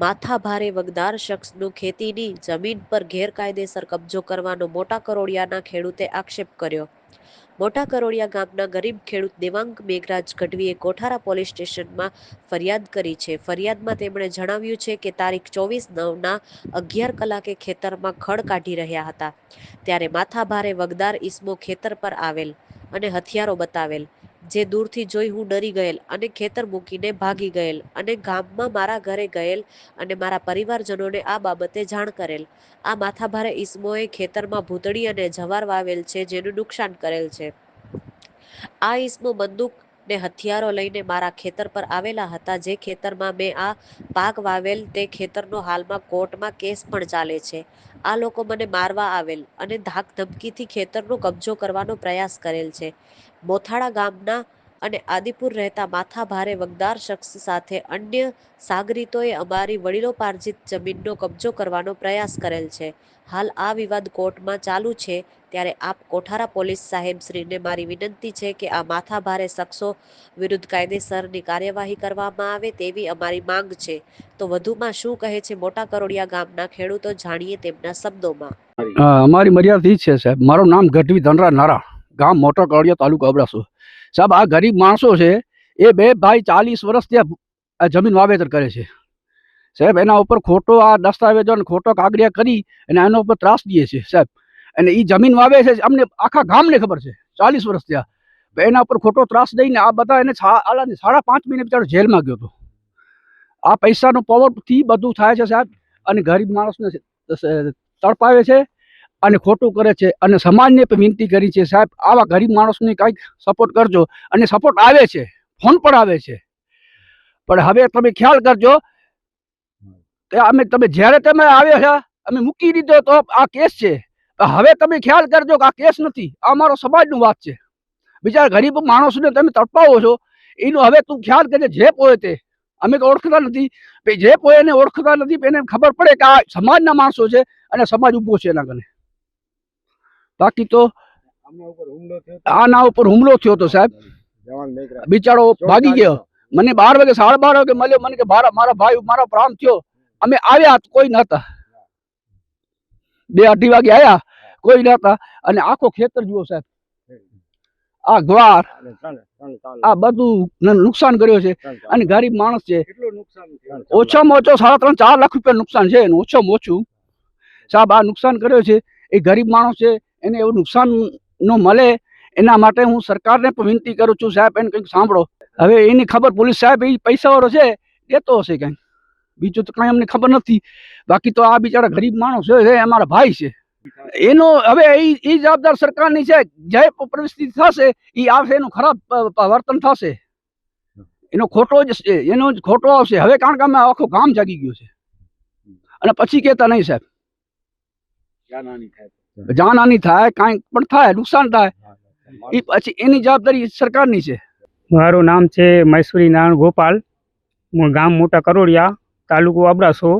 માથાભારે વગદાર શખ્સનું ખેતીની જમીન પર ગેરકાયદેસર કબજો કરવાનો મોટા કરોડિયાના ખેડૂતે આક્ષેપ કર્યો. મોટા કરોડિયા ગામના ગરીબ ખેડૂત દેવાંગ મેઘરાજ ગઢવીએ કોઠારા પોલીસ સ્ટેશનમાં ફરિયાદ કરી છે. ફરિયાદમાં તેમણે જણાવ્યું છે કે તારીખ ચોવીસ નવના અગિયાર કલાકે ખેતરમાં ખડ કાઢી રહ્યા હતા. ત્યારે માથાભારે વગદાર ઈસમો ખેતર પર આવેલ અને હથિયારો બતાવેલ. જે દૂરથી જોઈ હું ડરી ગયેલ અને ખેતર મૂકીને ભાગી ગયેલ અને ગામમાં મારા ઘરે ગયેલ અને મારા પરિવારજનોને આ બાબતે જાણ કરેલ. આ માથાભારે ઈસમોએ ખેતરમાં ભૂતળી અને જવાર વાવેલ છે જેનું નુકસાન કરેલ છે. આ ઈસમો બંદૂક ને હથિયારો લઈને મારા ખેતર પર આવેલા હતા. જે ખેતરમાં મેં આ પાક વાવેલ તે ખેતરનો હાલમાં કોર્ટમાં કેસ પણ ચાલે છે. આ લોકો મને મારવા આવેલ અને ધાક ધમકીથી ખેતરનો કબજો કરવાનો પ્રયાસ કરેલ છે. મોથાળા ગામના અને આદિપુર રહેતા માથા ભારે વગદાર શખ્સ સાથે અન્ય સાગરીતોએ અમારી વડીલોપાર્જિત જમીનનો કબજો કરવાનો પ્રયાસ કરેલ છે. હાલ આ વિવાદ કોર્ટમાં ચાલુ છે, ત્યારે આપ કોઠારા પોલીસ સાહેબશ્રીને મારી વિનંતી છે કે આ માથાભારે શખ્સો વિરુદ્ધ કાયદેસરની કાર્યવાહી કરવામાં આવે તેવી અમારી માંગ છે. તો વધુમાં શું કહે છે મોટા કરોડિયા ગામના ખેડૂતો જાણીએ તેમના શબ્દોમાં. અમારી મર્યાદા છે સાહેબ. મારું નામ ગઢવી ધનરા નારા ગામ મોટા કરોડિયા તાલુકો અબડાસુ. સાહેબ, આ ગરીબ માણસો છે, એ બે ભાઈ ચાલીસ વર્ષથી આ જમીન વાવેતર કરે છે. સાહેબ, એના ઉપર ખોટો આ દસ્તાવેજો અને ખોટો કાગળિયા કરી અને એના ઉપર ત્રાસ દઈએ છે, સાહેબ. અને એ જમીન વાવે છે, અમને આખા ગામને ખબર છે, ચાલીસ વર્ષ ત્યાં એના ઉપર ખોટો ત્રાસ દઈને આ બધા એને સાડા પાંચ મહિને બિચારો જેલમાં ગયો હતો. આ પૈસાનો પાવરથી બધું થાય છે, સાહેબ. અને ગરીબ માણસને તડપાવે છે અને ખોટું કરે છે અને સમાજને પણ વિનંતી કરી છે, સાહેબ, આવા ગરીબ માણસને કંઈક સપોર્ટ કરજો અને સપોર્ટ આવે છે ફોન પણ આવે છે. પણ હવે તમે ખ્યાલ કરજો કે અમે તમે જ્યારે તમે આવ્યા હતા, અમે મૂકી દીધો તો આ કેસ છે. હવે તમે ખ્યાલ કરજો કે આ કેસ નથી, આ અમારો સમાજનું વાત છે. બિચારા ગરીબ માણસોને તમે તડપાવો છો, એનું હવે તું ખ્યાલ કરજે જે પોએ તે. અમે તો ઓળખતા નથી જે પોએ એને ઓળખતા નથી એને ખબર પડે કે આ સમાજના માણસો છે અને સમાજ ઊભો છે એના કને બાકી તો આના ઉપર હુમલો થયો હતો સાહેબ. બિચારો ભાગી ગયો. મને બાર વાગે, સાડા બાર વાગે મળ્યો. મને કે મારા ભાઈ, મારો પ્રાણ થયો. અમે આવ્યા કોઈ નતા બે અઢી વાગે આવ્યા કોઈ નતા અને આખો ખેતર જુઓ સાહેબ. આ ગ્વાર આ બધું નુકસાન કર્યો છે. અને ગરીબ માણસ છે. ઓછામાં ઓછો સાડા ત્રણ, ચાર લાખ રૂપિયા નુકસાન છે. ઓછામાં ઓછું સાહેબ આ નુકસાન કર્યો છે. એ ગરીબ માણસ છે. એને એવું નુકસાન નો મળે, એના માટે હું સરકારને પણ વિનંતી કરું છું, સાહેબ, એને કંઈક સાંભળો. હવે એની ખબર પોલીસ સાહેબ, એ પૈસાવાળો છે, દેતો હશે કંઈક બીજું તો કાંઈ અમને ખબર નથી. બાકી તો આ બિચારા ગરીબ માણસ છે અમારા ભાઈ છે. એનો હવે એ એ જવાબદાર સરકારની છે, જે પરિસ્થિતિ થશે એ આવશે, એનું ખરાબ વર્તન થશે. એનો ખોટો જ છે, એનો જ ખોટો આવશે. હવે કારણ કે અમે આખું ગામ જાગી ગયું છે. અને પછી કહેતા નહીં સાહેબ. જાનહાની થાય કાંઈ પણ થાય નુકસાન થાય એ પછી એની જવાબદારી સરકારની છે. મારું નામ છે મૈસુરી નારાયણ ગોપાલ. હું ગામ મોટા કરોડિયા તાલુકો અબડાસો.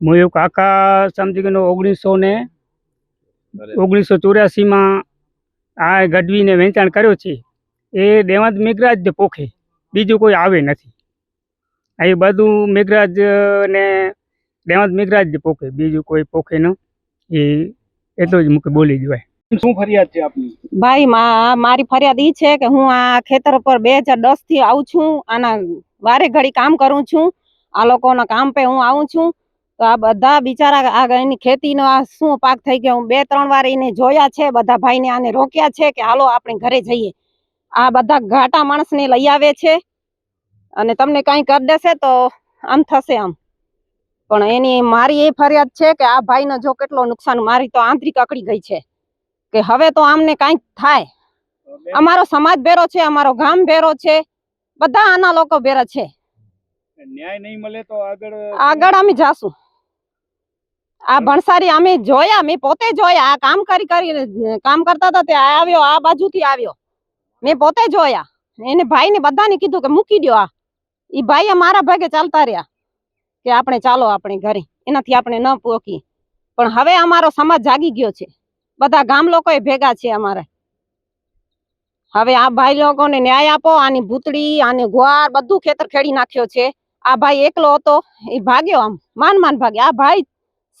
હું એવું કાકા સમજી ગયો ઓગણીસો ને ઓગણીસો ચોર્યાસીમાં આ ગઢવીને વેચાણ કર્યો છે. એ દેવાંત મેઘરાજ પોખે. બીજું કોઈ આવે નથી. આ એ બધું મેઘરાજ ને દેવાંત મેઘરાજ પોખે. બીજું કોઈ પોખે ન. એ એટલું જ મૂકે બોલી જવાય શું ફરિયાદ છે આપની? ભાઈ મારી ફરિયાદ ઈ છે કે હું આ ખેતર પર બે હજાર દસથી આવું છું આના વારે ઘડી કામ કરું છું આ લોકોના કામ પે હું આવું છું. તો આ બધા બિચારા આ એની ખેતીનો આ શું પાક થઈ ગયો? હું બે ત્રણ વાર એને જોયા છે બધા ભાઈને આને રોક્યા છે કે હાલો આપણે ઘરે જઈએ. આ બધા ઘાટા માણસને લઈ આવે છે અને તમને કાંઈ કરી દેશે તો આમ થશે આમ. પણ એની મારી એ ફરિયાદ છે કે આ ભાઈને જો કેટલો નુકસાન મારી તો આંતરિક અકડી ગઈ છે. કે હવે તો આમને કાંઈક થાય. અમારો સમાજ ભેરો છે અમારો ગામ ભેરો છે બધા આના લોકો ભેરા છે. ન્યાય નહીં મળે તો આગળ આગળ અમે જાશું. આ ભણસારી અમે જોયા મેં પોતે જોયા આ કામ કરી કરી કામ કરતા હતા તે આવ્યો આ બાજુથી આવ્યો. મેં પોતે જોયા. એને ભાઈને બધાને કીધું કે મૂકી દ્યો આ. ઈ ભાઈએ મારા ભાગે ચાલતા રહ્યા. કે આપણે ચાલો આપણે ઘરે. એનાથી આપણે ન પોકીએ પણ હવે અમારો સમાજ જાગી ગયો છે. બધા ગામ લોકો ભેગા છે અમારે. હવે આ ભાઈ લોકોને ન્યાય આપો, આની ભૂતળી, આને ગુવાર બધું ખેતર ખેડી નાખ્યો છે. આ ભાઈ એકલો હતો, એ ભાગ્યો આમ, માન માન ભાગ્યો. આ ભાઈ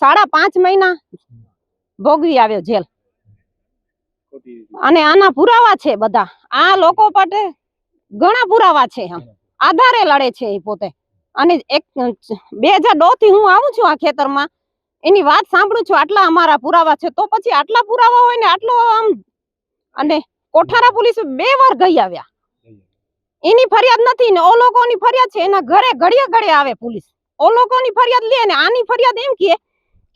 સાડા પાંચ મહિના ભોગવી આવ્યો જેલ. અને આના પુરાવા છે બધા. આ લોકો માટે ઘણા પુરાવા છે આધારે લડે છે એ પોતે. અને એક બે હજાર દો થી હું આવું છું આ ખેતરમાં. એની વાત સાંભળું છું, આટલા અમારા પુરાવા છે, તો પછી આટલા પુરાવા હોય ને આટલો આમ અને કોઠારા પોલીસ બે વાર ગઈ આવ્યા. એની ફરિયાદ નથી ને ઓ લોકોની ફરિયાદ છે, એના ઘરે ઘડીએ ઘડે આવે પોલીસ. ઓ લોકોની ફરિયાદ લે ને આની ફરિયાદ એમ કહે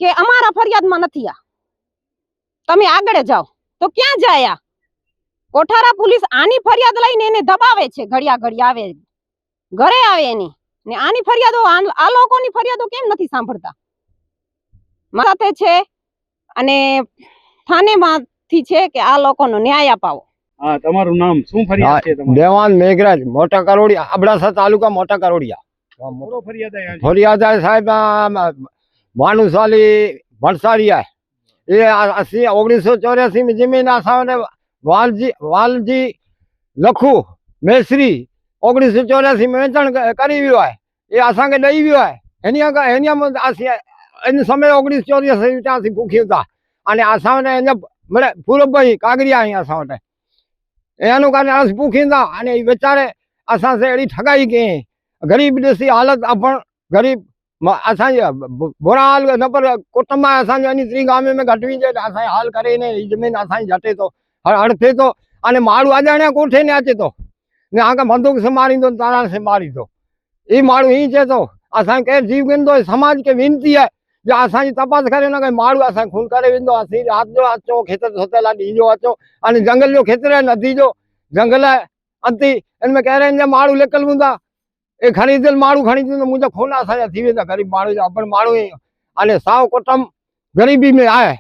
કે અમારા ફરિયાદમાં નથી આ. તમે આગળ જાઓ. તો ક્યાં જાય? આ કોઠારા પોલીસ આની ફરિયાદ લઈને એને દબાવે છે, ઘડિયા ઘડી આવે. ઘરે આવે એની. ને આની ફરિયાદો આ લોકોની ફરિયાદો કેમ નથી સાંભળતા? સાથે છે અને થાનેમાંથી છે કે આ લોકોનો ન્યાય અપાવો. હા તમારું નામ શું ફરિયાદ છે તમારી? દેવાન મેઘરાજ મોટા કરોડિયા અબડાસા તાલુકા મોટા કરોડિયા. ફરિયાદ અહીંયા છે. ફરિયાદ સાહેબ ભાનુશાલી ભણસારીયા એ અસી ઓગણીસો ચોર્યાસી માં જમીન આસાને વાલજી વાલજી લખુ મેસરી ઓગણીસો ચોર્યાસી માં વેચાણ કરી વિયો હોય. એ આસાંગે દઈ ગયો હોય. એની આગળ એની એની સમય ઓગણીસ ચોરીસ ત્યાંથી ભૂખી હતા. અને આસામને એને મળે પૂરબભાઈ કાગરિયા અહીં આસાઓને. એનું કારણે આસ ભૂખી હતા અને એ બચારે આસાસે એડી ઠગાઈ ગઈ. ગરીબ દેશી હાલત પણ ગરીબ અસાંજે બોરા હાલ નપર કુટુંબમાં અસાંજે એની ત્રી ગામે મેં ઘટવી જાય અસાંજે હાલ કરીને એ જમીન અસાંજે જટે તો અડથે તો અને માળું અજાણ્યા કોઠે ને આચે તો. ને આગળ બંદૂક સંભાળી દો તારા સંભાળી દો. એ माण्हू हीअं चए थो असां केरु जीव वेंदो समाज खे विनती आहे जो असांजी तपास करे हुन खे माण्हू असां खून करे वेंदो असीं राति जो अचो खेतर सोतियल आहे ॾींहं जो अचो अने जंगल जो खेतर आहे नदी जो जंगल आहे अंती हिन में कहिड़े जा माण्हू लिकल हूंदा એ ખરીદેલ માળું ખરીદ્યું તો મુંहिंजा ખોના સાજા थी वेंदा ગરીબ માણું जा પણ માણું અને સાવ કુટુંબ ગરીબી में आहे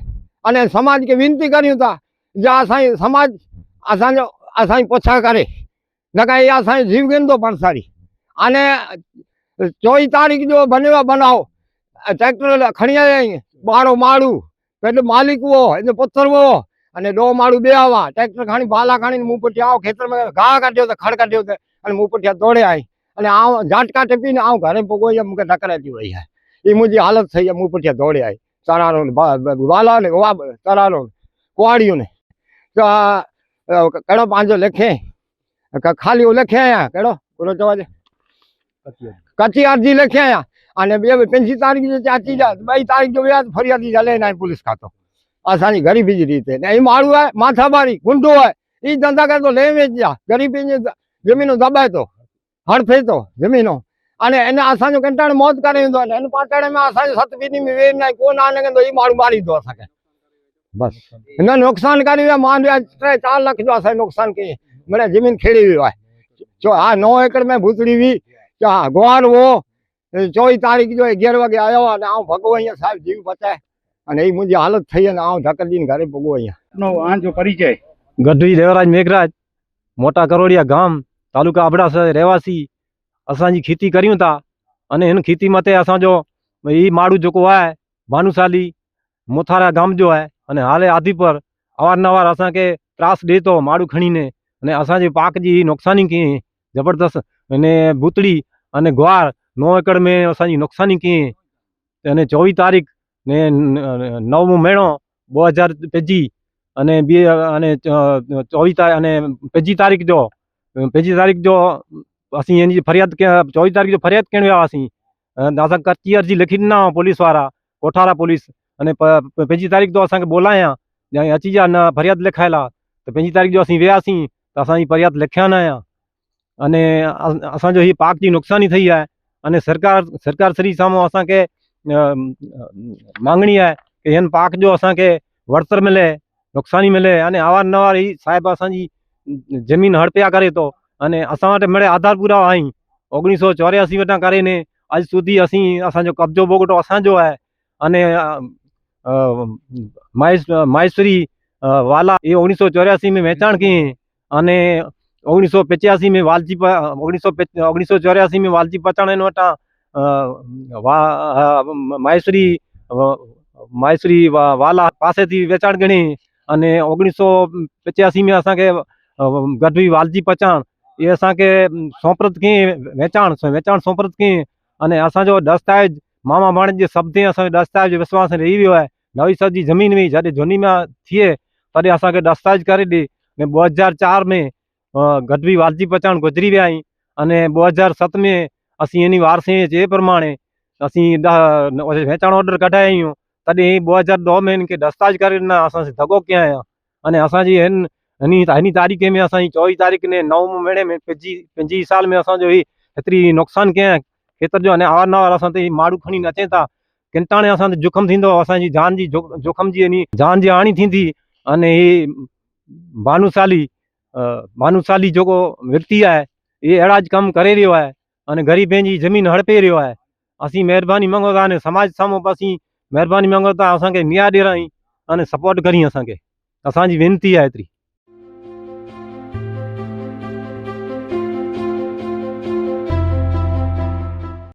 અને સમાજ खे વિનંતી करियूं था जा असांजी समाज असांजो असांजी पोछा करे न का इहा असांजो जीव वेंदो पंसारी અને ચોવીસ તારીખ જો બનેવા બનાવો. ટ્રેક્ટર ખણીયા બારો માળું, એટલે માલિકવો એટલે પથ્થરવો અને ડો માળું બે આવા. ટ્રેક્ટર ખાણી બાલા ખાણી મુપટી આવો, ખેતરમાં ઘા કાઢ્યો તો, ખડ કાઢ્યો તો, અને મુપટિયા દોડે આવી અને આવ, ઝાટકા ટેપીને આવ, ઘરે પોગોઈ મૂકે ટકરાતી હોય એ મુજી હાલત થઈ જાય મુપટિયા દોડે આવી તરાનો વાલા ને તરાનો કોવાડીઓને તો કડો પાંજો લખે. ખાલી લખે અહીંયા કડો, બોલો જવા દે કચિયારજી લખી આયા. અને બે પેન્સી તારીખ જો ચાચી જા બે તારીખ જો વ્યાજ ફરિયાદી જા, લઈને પોલીસ ખાતો. આસાની ગરીબી જ રીતે. ને એ માળું હોય માથાબારી ગુંડો હોય એ ધંધા કરતો લેવે જ જા. ગરીબી જમીનો દબાયતો હડફેતો જમીનો. અને એને આસાનો કંટાળ મોત કરી દીધો અને એને પાટણ મેં આસાની સતવીની વેર નાય કોણ આને કે એ મારું મારી દો શકે. બસ. એને નુકસાન કરી માંડ્યા ત્રણ ચાર લાખ જો આસાની નુકસાન કરી મને જમીન ખેડી હોય. જો આ નવ એકડ મેં ભૂતડી વી ભગવાન વો ચોવીસ તારીખ જો અગિયાર વાગે આવ્યો અને આવું ભગવો અહીંયા સાહેબ જીવ બચાય અને એ મુજબ હાલત થઈ અને આવું ઠાકરજીને ઘરે ભગવો અહીંયા. આંજો પરિચય. ગઢવી દેવરાજ મેઘરાજ મોટા કરોડિયા ગામ તાલુકા અબડાસર રહેવાસી અસાંજી ખેતી કર્યું હતા. અને એની ખેતી માટે અસાંજો એ માળું જોકો હોય ભાનુશાલી મોથારા ગામ જો હોય અને હાલે આધી પર અવારનવાર અસાંકે ત્રાસ દેતો માળું ખણીને. અને અસાંજે પાક જે નુકસાની કી જબરદસ્ત અને ભૂતળી भूतड़ी अने ग्वार नौ एकड़ में असांजी नुक़सानी कयईं अने चोवीह तारीख़ ने नवमो महीनो ॿ हज़ार पंजी अने ॿी अने चोवीह तारीख़ अने पंजी तारीख़ जो पंजी तारीख़ जो असीं हिन जी फरियाद कया चोवीह तारीख़ जो फरियाद करणु विया हुआसीं अ, असां कची अर्जी लिखी ॾिना हुआ पुलिस वारा कोठारा पुलिस अने प प- पंजी तारीख़ जो असांखे ॿोलाया या अची जा न फरियाद लिखायल आहे त पंजी तारीख़ जो असीं वियासीं त असांजी फरियाद लिखिया न आया अने असांजो हीअ पाक जी नुक़सानी थी आहे अने सरकार सरकार श्री साम्हूं असांखे मांगणी आहे की हिन पाक जो असांखे वरतर मिले नुक़सानी मिले अने आवारनवार ई साहिब असांजी ज़मीन हड़पिया करे थो अने असां वटि मिड़े आधार पूरा आहिनि ओगणीह सौ चौरासी वटां करे ने अॼु સુધી असीं असांजो कब्ज़ो बोगटो असांजो आहे अने माहेश माहेश्वरी वाला इहे ओणिवीह सौ चौरासी में वेचाण कयईं अने ઓગણીસો પચાસી મેં વાલજી ઓગણીસો ઓગણીસો ચોર્યાસી મેં વાલજી પચાણે વટા માહેશ્રી માહેશ્રી વાલા પાસેથી વેચાણ ગણી અને ઓગણીસો પચાસી में असांखे गॾु वालजी पचाण इहे असांखे सौंपरत कयईं वेचाण वेचाण सौंपरत कयईं અને असांजो दस्तावेज़ मामा भाणे जे सभु असांजो दस्तावेज़ विश्वास रही वियो आहे नवी सदी ज़मीन हुई जॾहिं झूनी में थिए तॾहिं असांखे दस्तावेज़ करे ॾे ने ॿ हज़ार चारि में अ, गढ़वी वालजी पचाण गुज़री विया आहियूं अने ॿ हज़ार सत में असीं इन वारसे जे प्रमाणे असीं ॾह वेचाण ऑर्डर कढाया आहियूं तॾहिं ॿ हज़ार ॾह में हिन खे दस्तावेज करे ॾिना असां दगो कया आहियां अने असांजी हिन हिन हिन तारीख़ में असांजी चोवीह तारीख़ ने नव महीने में पंजी पंजी साल में असांजो ही हेतिरी नुक़सानु कयां खेतर जो अने आवार नवार असां ते माण्हू खणी न अचनि था किंटाणे असां ते जोखम थींदो असांजी जान जी जो जोखम जी यानी जान जी हाणी थींदी अने ही भानुशाली अ, ڀانشالي جيڪو ويڪتي آهي اهي اهڙا ڪم ڪري رهيو آهي اني غريبن جي زمين هڙپي رهيو آهي اسين مهرباني منگو ٿا سماج سامهون به اسين مهرباني منگو ٿا اسان کي نياي ڏيڻ اني سپورٽ ڪري اسان کي اسان جي وينتي آهي ايتري